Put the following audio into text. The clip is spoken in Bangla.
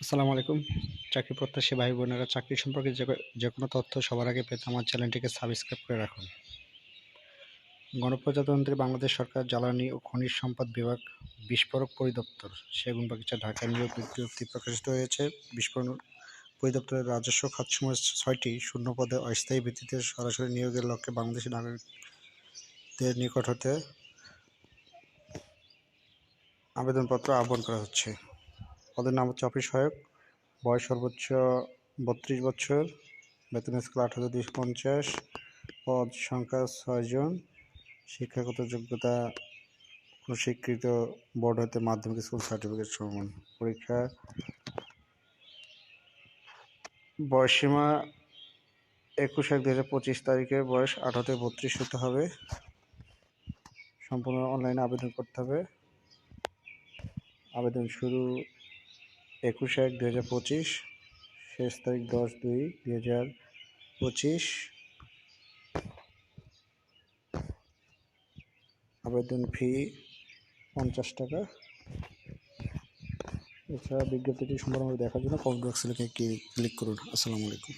আসসালামু আলাইকুম। চাকরি প্রত্যাশী ভাই বোনেরা, চাকরি সম্পর্কে যে কোনো তথ্য সবার আগে পেতে আমার চ্যানেলটিকে সাবস্ক্রাইব করে রাখুন। গণপ্রজাতন্ত্রী বাংলাদেশ সরকার জ্বালানি ও খনিজ সম্পদ বিভাগ বিস্ফোরক পরিদপ্তর, সেগুনবাগিচা, ঢাকা নিয়োগ বিজ্ঞপ্তি প্রকাশিত হয়েছে। বিস্ফোরণ পরিদপ্তরের রাজস্ব খাতসমূহ ছয়টি, শূন্য পদে অস্থায়ী ভিত্তিতে সরাসরি নিয়োগের লক্ষ্যে বাংলাদেশি নাগরিকদের নিকট হতে আবেদনপত্র আহ্বান করা হচ্ছে। পদের নাম হচ্ছে অফিস সহায়ক। বয়স সর্বোচ্চ বত্রিশ বছর। বেতন স্কেল আঠারো দুশো পঞ্চাশ। পদ সংখ্যা ছয়জন শিক্ষাগত যোগ্যতা স্বীকৃত বোর্ড হতে মাধ্যমিক স্কুল সার্টিফিকেট সমান পরীক্ষা। বয়সীমা একুশ এক দু হাজার পঁচিশ তারিখে বয়স আঠারো থেকে বত্রিশ হতে হবে। সম্পূর্ণ অনলাইনে আবেদন করতে হবে। আবেদন শুরু একুশ এক দু হাজার পঁচিশ, শেষ তারিখ দশ দুই দু হাজার পঁচিশ। আবেদন ফি পঞ্চাশ টাকা। এছাড়া বিজ্ঞপ্তিটি সম্পূর্ণভাবে দেখার জন্য কমেন্ট বক্সে লিখে ক্লিক করুন। আসসালামু আলাইকুম।